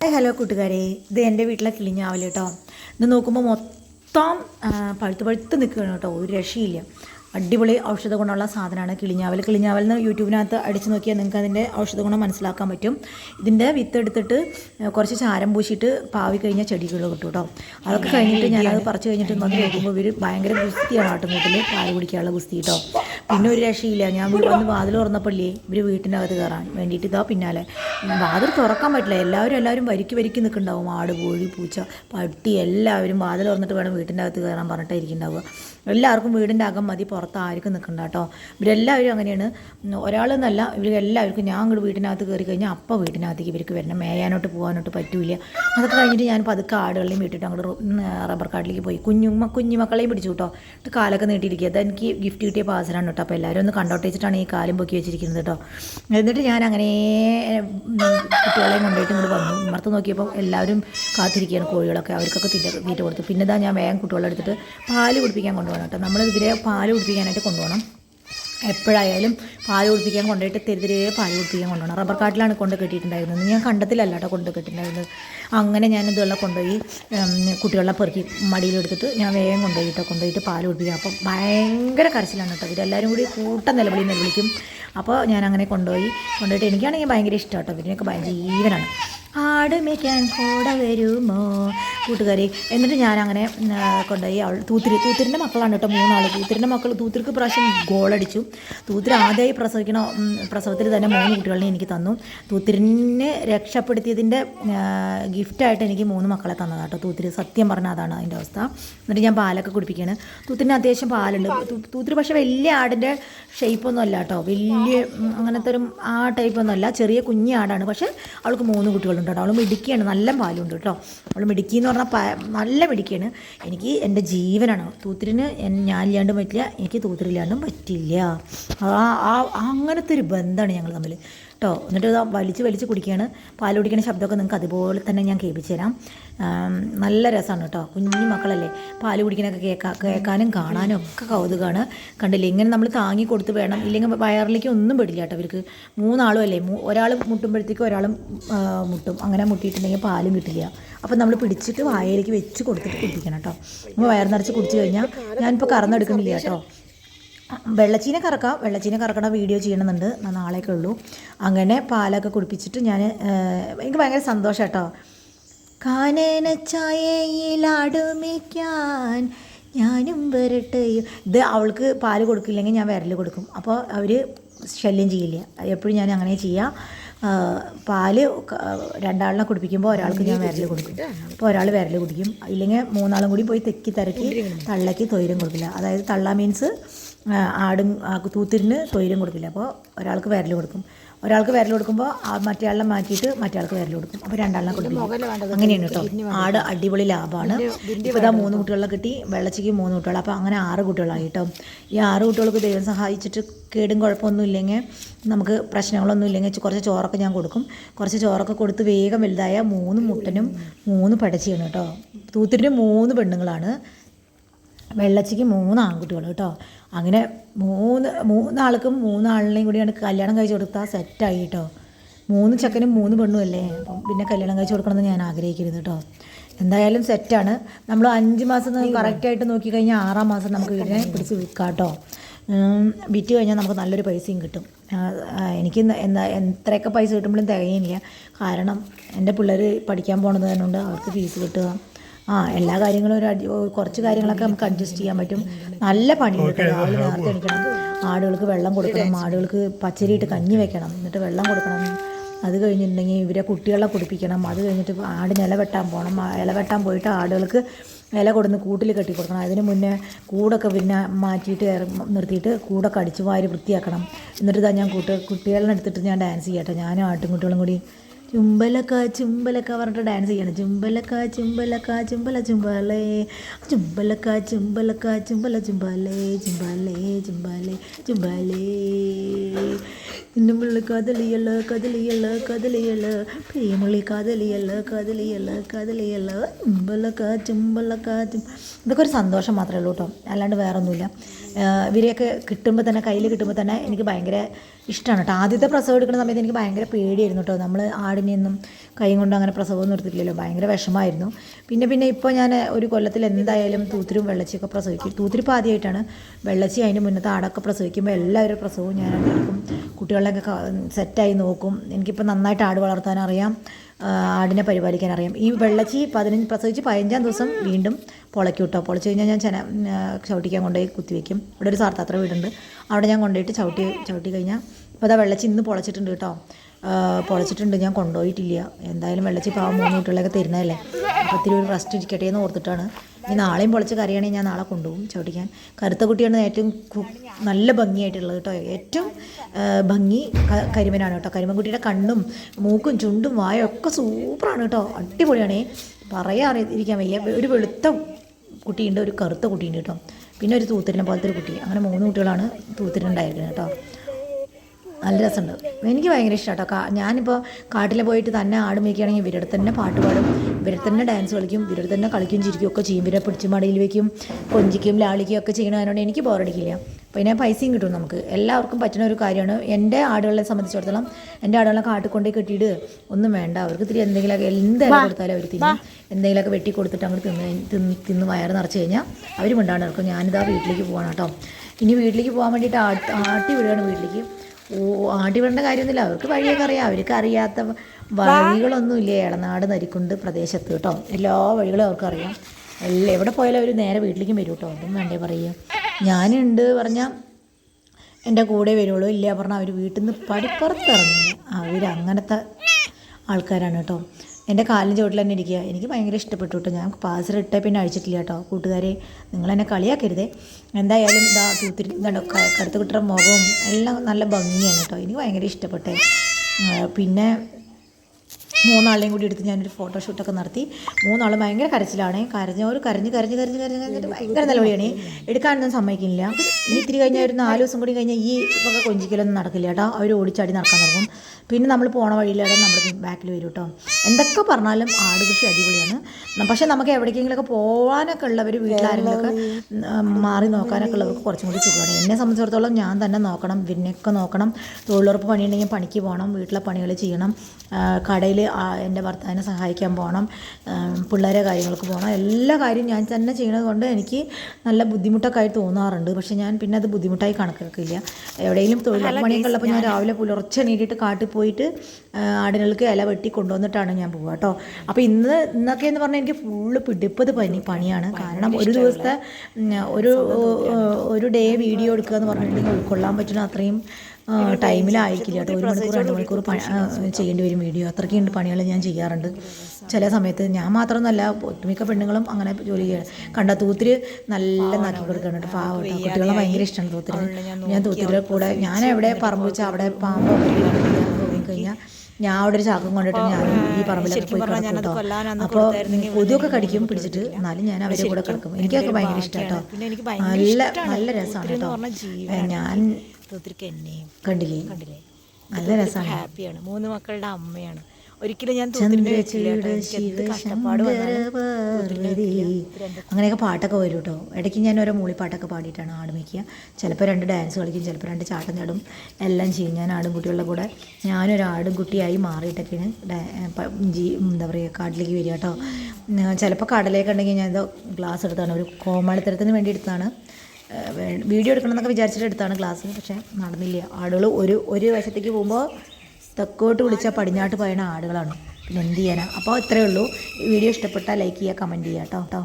Hello കൂട്ടുകാരെ. ഇത് എന്റെ വീട്ടിലെ കിളിഞ്ഞാവൽ കേട്ടോ. ഇത് നോക്കുമ്പോൾ മൊത്തം പഴുത്ത് പഴുത്ത് നിൽക്കുകയാണ് കേട്ടോ. ഒരു രക്ഷയില്ല. അടിപൊളി ഔഷധ ഗുണമുള്ള സാധനമാണ് കിളിഞ്ഞാവൽ കിളിഞ്ഞാവൽ എന്ന് യൂട്യൂബിനകത്ത് അടിച്ചു നോക്കിയാൽ നിങ്ങൾക്ക് അതിന്റെ ഔഷധ ഗുണം മനസ്സിലാക്കാൻ പറ്റും. ഇതിന്റെ വിത്ത് എടുത്തിട്ട് കുറച്ച് ചാരം പൂശിയിട്ട് പാവി കഴിഞ്ഞാൽ ചെടികൾ കിട്ടും കേട്ടോ. അതൊക്കെ കഴിഞ്ഞിട്ട് ഞാനത് പറിച്ചു കഴിഞ്ഞിട്ട് നോക്കി നോക്കുമ്പോൾ ഇവർ ഭയങ്കര ഗുസ്തിയാണ് ആട്ടുന്നതിൽ പാൽ കുടിക്കാനുള്ള ഗുസ്തി കേട്ടോ. പിന്നെ ഒരു രക്ഷയില്ല. ഞാൻ വന്ന് വാതിൽ തുറന്നപ്പോഴേ ഇവർ വീട്ടിനകത്ത് കയറാൻ വേണ്ടിയിട്ട് ഇതാ പിന്നാലെ. വാതിൽ തുറക്കാൻ പറ്റില്ല. എല്ലാവരും എല്ലാവരും വരിക്ക് വരിക്ക് നിൽക്കുന്നുണ്ടാവും. ആട് കോഴി പൂച്ച പട്ടി എല്ലാവരും വാതിൽ തുറന്നിട്ട് വേണം വീട്ടിന്റെ അകത്ത് കയറാൻ പറഞ്ഞിട്ടായിരിക്കുന്നുണ്ടാവുക എല്ലാവർക്കും വീടിന്റെ അകം മതി. പുറത്ത് ആർക്കും നിൽക്കണ്ട കേട്ടോ. ഇവരെല്ലാവരും അങ്ങനെയാണ്. ഒരാളെന്നല്ല ഇവർ എല്ലാവർക്കും ഞാൻ അങ്ങോട്ട് വീട്ടിനകത്ത് കയറി കഴിഞ്ഞാൽ അപ്പം വീട്ടിനകത്തേക്ക് ഇവർക്ക് വരണം. മേയാനോട്ട് പോകാനോട്ട് പറ്റൂല. അതൊക്കെ കഴിഞ്ഞിട്ട് ഞാൻ പതുക്കെ ആടുകളെയും വിട്ടിട്ട് അങ്ങോട്ട് റബ്ബർ കാട്ടിലേക്ക് പോയി. കുഞ്ഞു കുഞ്ഞുമക്കളെയും പിടിച്ചു കേട്ടോ. കാലൊക്കെ നീട്ടിയിരിക്കുക. അതെനിക്ക് ഗിഫ്റ്റ് കിട്ടിയ പാസലാണ് കേട്ടോ. അപ്പോൾ എല്ലാവരും ഒന്ന് കണ്ടോട്ട് വെച്ചിട്ടാണ് ഈ കാലും പൊക്കി വെച്ചിരിക്കുന്നത് കേട്ടോ. എന്നിട്ട് ഞാൻ അങ്ങനെ കുട്ടികളെയും കൊണ്ടുപോയിട്ട് ഇങ്ങോട്ട് വന്നു. ഇമർത്ത് നോക്കിയപ്പോൾ എല്ലാവരും കാത്തിരിക്കുകയാണ് കോഴികളൊക്കെ. അവർക്കൊക്കെ തീറ്റ തീറ്റ കൊടുത്തു. പിന്നെ ഇതാ ഞാൻ വേഗം കുട്ടികളെടുത്തിട്ട് പാൽ കുടിപ്പിക്കാൻ കൊണ്ടുപോകണം കേട്ടോ. നമ്മൾ പാൽ കുടിപ്പിക്കാനായിട്ട് കൊണ്ടുപോകണം. എപ്പോഴായാലും പാൽ കുടിപ്പിക്കാൻ കൊണ്ടുപോയിട്ട് തെരുതിരെ പാൽ കുടിപ്പിക്കാൻ കൊണ്ടുപോകണം. റബ്ബർ കാട്ടിലാണ് കൊണ്ട് കെട്ടിയിട്ടുണ്ടായിരുന്നത്. ഞാൻ കണ്ടത്തിലല്ല കേട്ടോ കൊണ്ട് കെട്ടിയിട്ടുണ്ടായിരുന്നത്. അങ്ങനെ ഞാൻ ഇതുവെള്ളം കൊണ്ടുപോയി കുട്ടികളെ പെറുക്കി മടിയിലെടുത്തിട്ട് ഞാൻ വേഗം കൊണ്ടുപോയി കേട്ടോ കൊണ്ടുപോയിട്ട് പാൽ കുടിപ്പിക്കുക അപ്പം ഭയങ്കര കരച്ചിലാണ് കേട്ടോ. ഇവരെല്ലാവരും കൂടി കൂട്ടം നിലവിളി നിലവിളിക്കും അപ്പോൾ ഞാൻ അങ്ങനെ കൊണ്ടുപോയി. കൊണ്ടുപോയിട്ട് എനിക്കാണെങ്കിൽ ഭയങ്കര ഇഷ്ടം കേട്ടോ. ഇവരിനൊക്കെ ഭയങ്കര ജീവനാണ്. ആട് മേക്കാൻ കൂടെ വരുമോ? കൂട്ടുകാരി. എന്നിട്ട് ആ, കൊണ്ടുപോയി അവൾ തൂത്തിരി തൂത്തിരിന്റെ മക്കളാണ് കേട്ടോ മൂന്നാൾ തൂത്തിരിന്റെ മക്കൾ തൂത്തിരിക്ക് പ്രാവശ്യം ഗോളടിച്ചു. തൂത്തിരി ആദ്യമായി പ്രസവിക്കണ പ്രസവത്തിൽ തന്നെ മൂന്ന് കുട്ടികളെ എനിക്ക് തന്നു. തൂത്തിരിനെ രക്ഷപ്പെടുത്തിയതിന്റെ ഗിഫ്റ്റായിട്ട് എനിക്ക് മൂന്ന് മക്കളെ തന്നതാണ് കേട്ടോ തൂത്തിരി. സത്യം പറഞ്ഞാൽ അതാണ് അതിന്റെ അവസ്ഥ. എന്നിട്ട് ഞാൻ പാലൊക്കെ കുടിപ്പിക്കുകയാണ് തൂത്തിരിന് അത്യാവശ്യം പാലുണ്ട്. തൂത്തിരി പക്ഷേ വലിയ ആടിന്റെ ഷേപ്പൊന്നും അല്ല കേട്ടോ. വലിയ അങ്ങനത്തെ ഒരു ആ ടൈപ്പൊന്നും അല്ല. ചെറിയ കുഞ്ഞി ആടാണ്. പക്ഷേ അവൾക്ക് മൂന്ന് കുട്ടികളുണ്ട് കേട്ടോ. അവൾ മിടുക്കിയാണ്. നല്ല പാലുണ്ട് കേട്ടോ. അവൾ മിടുക്കി എന്ന് പറഞ്ഞാൽ പ- നല്ല പിടിക്കാണ് എനിക്ക് എന്റെ ജീവനാണ്. തൂത്തിരിന് ഞാൻ ഇല്ലാണ്ടും പറ്റില്ല. എനിക്ക് തൂത്തിരില്ലാണ്ടും പറ്റില്ല. ആ അങ്ങനത്തെ ഒരു ബന്ധമാണ് ഞങ്ങൾ തമ്മിൽ കേട്ടോ. എന്നിട്ട് വലിച്ച് വലിച്ച് കുടിക്കുകയാണ്. പാൽ കുടിക്കുന്ന ശബ്ദമൊക്കെ നിങ്ങൾക്ക് അതുപോലെ തന്നെ ഞാൻ കേൾപ്പിച്ചു തരാം നല്ല രസമാണ് കേട്ടോ. കുഞ്ഞു മക്കളല്ലേ? പാൽ കുടിക്കണൊക്കെ കേൾക്കാൻ കേൾക്കാനും കാണാനും ഒക്കെ കൗതുകമാണ്. കണ്ടില്ലേ? ഇങ്ങനെ നമ്മൾ താങ്ങി കൊടുത്ത് വേണം. ഇല്ലെങ്കിൽ വയറിലേക്ക് ഒന്നും പെടില്ല കേട്ടോ ഇവർക്ക്. മൂന്നാളും അല്ലേ? ഒരാൾ മുട്ടുമ്പോഴത്തേക്കും ഒരാളും മുട്ടും. അങ്ങനെ മുട്ടിയിട്ടുണ്ടെങ്കിൽ പാലും കിട്ടില്ല. അപ്പം നമ്മൾ പിടിച്ചിട്ട് വായയിലേക്ക് വെച്ച് കൊടുത്തിട്ട് കുടിക്കണം കേട്ടോ. നമ്മൾ വയർ നിറച്ച് കുടിച്ചു കഴിഞ്ഞാൽ ഞാനിപ്പോൾ കറന്നെടുക്കുന്നില്ല കേട്ടോ. വെള്ളച്ചീന കറക്കാം. വെള്ളച്ചീന കറക്കണ വീഡിയോ ചെയ്യണമെന്നുണ്ട്. നാളേക്കേ ഉള്ളൂ. അങ്ങനെ പാലൊക്കെ കുടിപ്പിച്ചിട്ട് ഞാൻ എനിക്ക് ഭയങ്കര സന്തോഷം കേട്ടോ. കാനന ചായയിലാടുമിക്കാൻ ഞാനും വരട്ടെ ഇത് അവൾക്ക് പാൽ കൊടുക്കില്ലെങ്കിൽ ഞാൻ വിരൽ കൊടുക്കും. അപ്പോൾ അവർ ശല്യം ചെയ്യില്ല. എപ്പോഴും ഞാൻ അങ്ങനെ ചെയ്യാം. പാൽ രണ്ടാളിനെ കുടിപ്പിക്കുമ്പോൾ ഒരാൾക്ക് ഞാൻ വിരൽ കൊടുക്കും. അപ്പോൾ ഒരാൾ വിരൽ കുടിക്കും. ഇല്ലെങ്കിൽ മൂന്നാളും കൂടി പോയി തെക്കി തിരക്കി തള്ളയ്ക്ക് തൊയിലും കൊടുക്കില്ല. അതായത് തള്ള മീൻസ് ആടും തൂത്തിരിന് തൊയിലും കൊടുക്കില്ല. അപ്പോൾ ഒരാൾക്ക് വിരൽ കൊടുക്കും. ഒരാൾക്ക് വിരൽ കൊടുക്കുമ്പോൾ ആ മറ്റേ ആളെ മാറ്റിയിട്ട് മറ്റേ ആൾക്ക് വിരൽ കൊടുക്കും അപ്പോൾ രണ്ടാളിനെ കൊടുക്കും അങ്ങനെയാണ് കേട്ടോ. ആട് അടിപൊളി ലാഭമാണ് ഇപ്പോൾ ഇതാ മൂന്ന് കുട്ടികളെ കിട്ടി. വെള്ളച്ചിക്ക് മൂന്ന് കുട്ടികൾ അപ്പോൾ അങ്ങനെ ആറ് കുട്ടികളായി കേട്ടോ. ഈ ആറ് കുട്ടികൾക്ക് ദൈവം സഹായിച്ചിട്ട് കേടും കുഴപ്പമൊന്നും ഇല്ലെങ്കിൽ നമുക്ക് പ്രശ്നങ്ങളൊന്നും ഇല്ലെങ്കിൽ കുറച്ച് ചോറൊക്കെ ഞാൻ കൊടുക്കും. കുറച്ച് ചോറൊക്കെ കൊടുത്ത് വേഗം വലുതായ മൂന്ന് മുട്ടനും മൂന്ന് പടച്ചിയാണ് കേട്ടോ. തൂത്തിരിന് മൂന്ന് പെണ്ണുങ്ങളാണ്. വെള്ളച്ചിക്ക് മൂന്ന് ആൺകുട്ടികൾ കേട്ടോ. അങ്ങനെ മൂന്ന് മൂന്നാൾക്കും മൂന്നാളിനെയും കൂടിയാണ് കല്യാണം കഴിച്ചു കൊടുത്താൽ സെറ്റായി കേട്ടോ. മൂന്ന് ചക്കനും മൂന്ന് പെണ്ണും അല്ലേ? അപ്പം പിന്നെ കല്യാണം കഴിച്ചു കൊടുക്കണമെന്ന് ഞാൻ ആഗ്രഹിക്കരുത് കേട്ടോ. എന്തായാലും സെറ്റാണ്. നമ്മൾ അഞ്ച് മാസം കറക്റ്റായിട്ട് നോക്കിക്കഴിഞ്ഞാൽ ആറാം മാസം നമുക്ക് വീടിനെ പിടിച്ച് വിൽക്കാം കേട്ടോ. വിറ്റ് കഴിഞ്ഞാൽ നമുക്ക് നല്ലൊരു പൈസയും കിട്ടും. എനിക്ക് എന്താ എത്രയൊക്കെ പൈസ കിട്ടുമ്പോഴും തികയുന്നില്ല. കാരണം എന്റെ പിള്ളേർ പഠിക്കാൻ പോകുന്നത് തന്നെ ഉണ്ട് അവർക്ക് ഫീസ് കിട്ടുക. ആ എല്ലാ കാര്യങ്ങളും ഒരു അഡ്ജ- കുറച്ച് കാര്യങ്ങളൊക്കെ നമുക്ക് അഡ്ജസ്റ്റ് ചെയ്യാൻ പറ്റും. നല്ല പണി രാവിലെ നേരത്തെ എണീക്കണം ആടുകൾക്ക് വെള്ളം കൊടുക്കണം. ആടുകൾക്ക് പച്ചരിയിട്ട് കഞ്ഞി വെക്കണം. എന്നിട്ട് വെള്ളം കൊടുക്കണം. അത് കഴിഞ്ഞിട്ടുണ്ടെങ്കിൽ ഇവരെ കുട്ടികളെ കുടിപ്പിക്കണം. അത് കഴിഞ്ഞിട്ട് ആടിന് ഇല വെട്ടാൻ പോകണം ഇല വെട്ടാൻ പോയിട്ട് ആടുകൾക്ക് ഇല കൊടുന്ന് കൂട്ടിൽ കെട്ടി കൊടുക്കണം. അതിന് മുന്നേ കൂടൊക്കെ പിന്നെ മാറ്റിയിട്ട് നിർത്തിയിട്ട് കൂടൊക്കെ അടിച്ച് വാരി വൃത്തിയാക്കണം. എന്നിട്ട് ഇതാ ഞാൻ കൂട്ട് കുട്ടികളെ എടുത്തിട്ട് ഞാൻ ഡാൻസ് ചെയ്യട്ടെ ഞാനും ആട്ടും കുട്ടികളും കൂടി ചുംബലക്ക ചുംബലക്ക പറഞ്ഞിട്ട് ഡാൻസ് ചെയ്യണം. ചുംബലക്ക ചുംബലക്ക ചുംബല ചുംബലേ. ചുംബലക്ക ചുംബലക്ക ചുംബല ചുംബലേ. ചുംബലേ ചുംബലേ ചുംബലേ. ഇന്നുമുള്ള കദളിയല്ല കദളിയല്ല കദളിയല്ല. പ്രിയമുള്ളി കദളിയല്ല കദളിയല്ല കദളിയല്ല. ചുംബലക്ക ചുംബലക്ക ഇതൊക്കെ ഒരു സന്തോഷം മാത്രമേ ഉള്ളൂ കേട്ടോ. അല്ലാണ്ട് വേറൊന്നുമില്ല. ഇവരെയൊക്കെ കിട്ടുമ്പോൾ തന്നെ കയ്യിൽ കിട്ടുമ്പോൾ തന്നെ എനിക്ക് ഭയങ്കര ഇഷ്ടമാണ് കേട്ടോ. ആദ്യത്തെ പ്രസവം എടുക്കുന്ന സമയത്ത് എനിക്ക് ഭയങ്കര പേടിയായിരുന്നു കേട്ടോ. നമ്മൾ ആട് ആടിനെയൊന്നും കൈ കൊണ്ട് അങ്ങനെ പ്രസവം നിർത്തിയിട്ടില്ലല്ലോ ഭയങ്കര വിഷമായിരുന്നു പിന്നെ പിന്നെ ഇപ്പോൾ ഞാൻ ഒരു കൊല്ലത്തിൽ എന്തായാലും തൂത്തിരും വെള്ളച്ചിയൊക്കെ പ്രസവിക്കും. തൂത്തിരിപ്പ് ആദ്യമായിട്ടാണ് വെള്ളച്ചി അതിന്റെ മുന്നത്തെ ആടൊക്കെ പ്രസവിക്കുമ്പോൾ എല്ലാവരും പ്രസവവും ഞാൻ എടുക്കും കുട്ടികളെയൊക്കെ സെറ്റായി നോക്കും. എനിക്കിപ്പോൾ നന്നായിട്ട് ആട് വളർത്താൻ അറിയാം ആടിനെ പരിപാലിക്കാൻ അറിയാം ഈ വെള്ളച്ചി പതിനഞ്ച് പ്രസവിച്ച് പതിനഞ്ചാം ദിവസം വീണ്ടും പൊളയ്ക്കും കേട്ടോ. പൊളച്ച് കഴിഞ്ഞാൽ ഞാൻ ചെന ചവിട്ടിക്കാൻ കൊണ്ടുപോയി കുത്തിവെക്കും. ഇവിടെ ഒരു സാർത്താത്ര വീടുണ്ട്. അവിടെ ഞാൻ കൊണ്ടുപോയിട്ട് ചവിട്ടി ചവിട്ടി കഴിഞ്ഞാൽ ഇപ്പോൾ അതാ വെള്ളച്ചി ഇന്ന് പൊളച്ചിട്ടുണ്ട് കേട്ടോ. പൊളച്ചിട്ടുണ്ട് ഞാൻ കൊണ്ടുപോയിട്ടില്ല. എന്തായാലും വെള്ളച്ചി പാവം മൂന്ന് കുട്ടികളൊക്കെ തരുന്നതല്ലേ? അപ്പോൾ ഇത്തിരി ഒരു റെസ്റ്റ് ഇരിക്കട്ടെ എന്ന് ഓർത്തിട്ടാണ്. ഇനി നാളെയും പൊളിച്ച് കറിയാണെങ്കിൽ ഞാൻ നാളെ കൊണ്ടുപോകും ചവിട്ടിക്കാൻ. കറുത്ത കുട്ടിയാണ് ഏറ്റവും നല്ല ഭംഗിയായിട്ടുള്ളത് കേട്ടോ. ഏറ്റവും ഭംഗി കരിമനാണ് കേട്ടോ. കരിമൻകുട്ടിയുടെ കണ്ണും മൂക്കും ചുണ്ടും വായും ഒക്കെ സൂപ്പറാണ് കേട്ടോ. അടിപൊളിയാണേ. പറയാറിയിരിക്കാൻ വയ്യ. ഒരു വെളുത്ത കുട്ടിയുണ്ട് ഒരു കറുത്ത കുട്ടിയുണ്ട് കേട്ടോ. പിന്നെ ഒരു തൂത്തിരിനെ പോലത്തെ ഒരു കുട്ടി. അങ്ങനെ മൂന്ന് കുട്ടികളാണ് തൂത്തിരിനുണ്ടായിരിക്കുന്നത് കേട്ടോ. നല്ല രസമുണ്ട്. എനിക്ക് ഭയങ്കര ഇഷ്ടമാണ് കേട്ടോ ഞാനിപ്പോൾ കാട്ടിൽ പോയിട്ട് തന്നെ ആട് മേക്കുകയാണെങ്കിൽ ഇവരുടെ തന്നെ പാട്ട് പാടും. ഇവരുടെ തന്നെ ഡാൻസ് കളിക്കും. ഇവരുടെ തന്നെ കളിക്കും ചിരിക്കും. ഒക്കെ ചെയ്യും. ഇവരെ പിടിച്ച് മടിയിൽ വെക്കും. കൊഞ്ചിക്കും ലാളിക്കും ഒക്കെ ചെയ്യണതിനോട് എനിക്ക് ബോറടിക്കില്ല പിന്നെ പൈസയും കിട്ടും നമുക്ക്. എല്ലാവർക്കും പറ്റുന്ന ഒരു കാര്യമാണ്. എന്റെ ആടുകളെ സംബന്ധിച്ചിടത്തോളം എന്റെ ആടുകളെ കാട്ടിൽ കൊണ്ടേ കെട്ടിയിട്ട് ഒന്നും വേണ്ട. അവർക്ക് ഇത്തിരി എന്തെങ്കിലുമൊക്കെ എന്തെങ്കിലും കൊടുത്താലും അവർ തിന്നും. എന്തെങ്കിലുമൊക്കെ വെട്ടി കൊടുത്തിട്ട് അങ്ങോട്ട് തിന്ന് തിന്ന് തിന്ന് വയറ് നിറച്ച് കഴിഞ്ഞാൽ അവർ മിണ്ടാണ്ട് നടക്കും. ഞാനിതാ വീട്ടിലേക്ക് പോകണം കേട്ടോ. ഇനി വീട്ടിലേക്ക് പോകാൻ വേണ്ടിയിട്ട് ആട്ടി വിടുകയാണ് വീട്ടിലേക്ക്. ആട്ടി വിടേണ്ട കാര്യമൊന്നുമില്ല. അവർക്ക് വഴിയൊക്കെ അറിയാം. അവർക്ക് അറിയാത്ത വഴികളൊന്നുമില്ല. ഇളനാട് നരിക്കുണ്ട് പ്രദേശത്ത് കേട്ടോ. എല്ലാ വഴികളും അവർക്ക് അറിയാം. എല്ലാം എവിടെ പോയാലും അവർ നേരെ വീട്ടിലേക്കും വരും കേട്ടോ. ഒന്നും വേണ്ടേ പറയുക ഞാനുണ്ട് പറഞ്ഞാൽ എന്റെ കൂടെ വരുള്ളൂ. ഇല്ല പറഞ്ഞാൽ അവർ വീട്ടിൽ നിന്ന് പടിപ്പുറത്തിറങ്ങില്ല അവർ അങ്ങനത്തെ ആൾക്കാരാണ് കേട്ടോ. എന്റെ കാലിന് ചുവട്ടിൽ തന്നെ ഇരിക്കുക. എനിക്ക് ഭയങ്കര ഇഷ്ടപ്പെട്ടു കേട്ടോ. ഞാൻ പാസർ ഇട്ടേ പിന്നെ അഴിച്ചിട്ടില്ല കേട്ടോ. കൂട്ടുകാരെ നിങ്ങൾ എന്നെ കളിയാക്കരുതേ. എന്തായാലും ഇതാ തൂത്തിരി ഇതാണ്ടോ ക- കറുത്ത കുട്ടിയുടെ മുഖവും എല്ലാം നല്ല ഭംഗിയാണ് കേട്ടോ. എനിക്ക് ഭയങ്കര ഇഷ്ടപ്പെട്ടേ. പിന്നെ മൂന്നാളെയും കൂടി എടുത്ത് ഞാനൊരു ഫോട്ടോഷൂട്ടൊക്കെ നടത്തി. മൂന്നാളും ഭയങ്കര കരച്ചിലാണ്. കരഞ്ഞ ഒരു കരഞ്ഞ് കരഞ്ഞ് കരഞ്ഞ് കരഞ്ഞ് കരഞ്ഞിട്ട് ഭയങ്കര നിലവിളിയാണ്. എടുക്കാനൊന്നും സമ്മതിക്കില്ല ഇനി ഇത്തിരി കഴിഞ്ഞാൽ ഒരു നാല് ദിവസം കൂടി കഴിഞ്ഞാൽ ഈ ഒക്കെ കൊഞ്ചിക്കലൊന്നും നടക്കില്ല കേട്ടോ. അവർ ഓടിച്ചാടി നടക്കാൻ തുടങ്ങും. പിന്നെ നമ്മൾ പോണ വഴിയിലാണ് നമ്മൾ ബാക്കിൽ വരും കേട്ടോ. എന്തൊക്കെ പറഞ്ഞാലും ആട് കൃഷി അടിപൊളിയാണ്. പക്ഷെ നമുക്ക് എവിടേക്കെങ്കിലുമൊക്കെ പോകാനൊക്കെ ഉള്ളവർ വീട്ടിലാരെങ്കിലുമൊക്കെ മാറി നോക്കാനൊക്കെ ഉള്ളവർക്ക് കുറച്ചും കൂടി സുഖമാണ്. എന്നെ സംബന്ധിച്ചിടത്തോളം ഞാൻ തന്നെ നോക്കണം. പിന്നെയൊക്കെ നോക്കണം. തൊഴിലുറപ്പ് പണിയുണ്ടെങ്കിൽ പണിക്ക് പോകണം വീട്ടിലെ പണികൾ ചെയ്യണം. കടയിൽ എന്റെ ഭർത്താവിനെ സഹായിക്കാൻ പോകണം പിള്ളേരെ കാര്യങ്ങൾക്ക് പോകണം എല്ലാ കാര്യവും ഞാൻ തന്നെ ചെയ്യണത് കൊണ്ട് എനിക്ക് നല്ല ബുദ്ധിമുട്ടൊക്കെ ആയി തോന്നാറുണ്ട്. പക്ഷെ ഞാൻ പിന്നെ അത് ബുദ്ധിമുട്ടായി കണക്കാക്കില്ല. എവിടെയെങ്കിലും തൊഴിൽ മണിയൊക്കെ ഉള്ളപ്പോൾ ഞാൻ രാവിലെ പുലർച്ചെ നേടിയിട്ട് കാട്ടിൽ പോയിട്ട് ആടുകൾക്ക് ഇല വെട്ടി കൊണ്ടുവന്നിട്ടാണ് ഞാൻ പോവുക കേട്ടോ. അപ്പോൾ ഇന്ന് ഇന്നൊക്കെ എന്ന് പറഞ്ഞാൽ എനിക്ക് ഫുള്ള് പിടിപ്പത് പനി പണിയാണ് കാരണം ഒരു ദിവസത്തെ ഒരു ഒരു ഡേ വീഡിയോ എടുക്കുക എന്ന് പറഞ്ഞിട്ടുണ്ടെങ്കിൽ ഉൾക്കൊള്ളാൻ പറ്റുന്ന അത്രയും ടൈമിലായിരിക്കില്ല കേട്ടോ. ഒരു മണിക്കൂർ രണ്ട് മണിക്കൂർ ചെയ്യേണ്ടി വരും വീഡിയോ. അത്രയ്ക്കുണ്ട് പണികൾ ഞാൻ ചെയ്യാറുണ്ട്. ചില സമയത്ത് ഞാൻ മാത്രമൊന്നുമല്ല ഒട്ടുമിക്ക പെണ്ണുങ്ങളും അങ്ങനെ ജോലി ചെയ്യുക കണ്ട തൂത്തിരി നല്ല നാക്കി കൊടുക്കണം കേട്ടോ. പാവം കുട്ടികളെ ഭയങ്കര ഇഷ്ടമാണ് തൂത്തിരി ഞാൻ തൂത്തിരിയുടെ കൂടെ ഞാൻ എവിടെ പറമ്പ് വെച്ചാൽ അവിടെ പാമ്പോ കഴിഞ്ഞാൽ ഞാൻ അവിടെ ഒരു ചാക്കും കൊണ്ടിട്ട് ഞാൻ ഈ പറമ്പിലൊക്കെ പോയി കിടക്കും കേട്ടോ. അപ്പോൾ കൊതുകൊക്കെ കടിക്കും പിടിച്ചിട്ട് എന്നാലും ഞാൻ അവരെ കൂടെ കിടക്കും. എനിക്കൊക്കെ ഭയങ്കര ഇഷ്ടം കേട്ടോ. നല്ല നല്ല രസമാണ് കേട്ടോ. ഞാൻ തൂത്തിരിക്ക് എന്നെയും കണ്ടില്ലേ? കണ്ടില്ലേ? നല്ല രസമാണ്. ഹാപ്പിയാണ്. മൂന്ന് മക്കളുടെ അമ്മയാണ്. ഒരിക്കലും ഞാൻ അങ്ങനെയൊക്കെ പാട്ടൊക്കെ വരും കേട്ടോ. ഇടയ്ക്ക് ഞാൻ ഓരോ മൂളിപ്പാട്ടൊക്കെ പാടിയിട്ടാണ് ആടുമിക്കുക ചിലപ്പോൾ രണ്ട് ഡാൻസ് കളിക്കും ചിലപ്പോൾ രണ്ട് ചാട്ടം ചാടും. എല്ലാം ചെയ്യും ഞാൻ ആടും കുട്ടികളുടെ കൂടെ. ഞാനൊരു ആടും കുട്ടിയായി മാറിയിട്ടൊക്കെയാണ് ജി എന്താ പറയുക കാട്ടിലേക്ക് വരിക കേട്ടോ. ചിലപ്പോൾ കടലേക്ക് ഉണ്ടെങ്കിൽ ഞാൻ ഇത് ഗ്ലാസ് എടുത്താണ്. ഒരു കോമാളിത്തരത്തിന് വേണ്ടി എടുത്താണ് വീഡിയോ എടുക്കണമെന്നൊക്കെ വിചാരിച്ചിട്ട് എടുത്താണ് ക്ലാസ് പക്ഷേ നടന്നില്ല. ആടുകൾ ഒരു ഒരു വശത്തേക്ക് പോകുമ്പോൾ തെക്കോട്ട് വിളിച്ചാൽ പടിഞ്ഞാട്ട് പോയണ ആടുകളാണ്. പിന്നെ എന്ത് ചെയ്യാനാണ് അപ്പോൾ ഇത്രയേ ഉള്ളൂ. വീഡിയോ ഇഷ്ടപ്പെട്ടാൽ ലൈക്ക് ചെയ്യുക കമന്റ് ചെയ്യുക കേട്ടോ കേട്ടോ.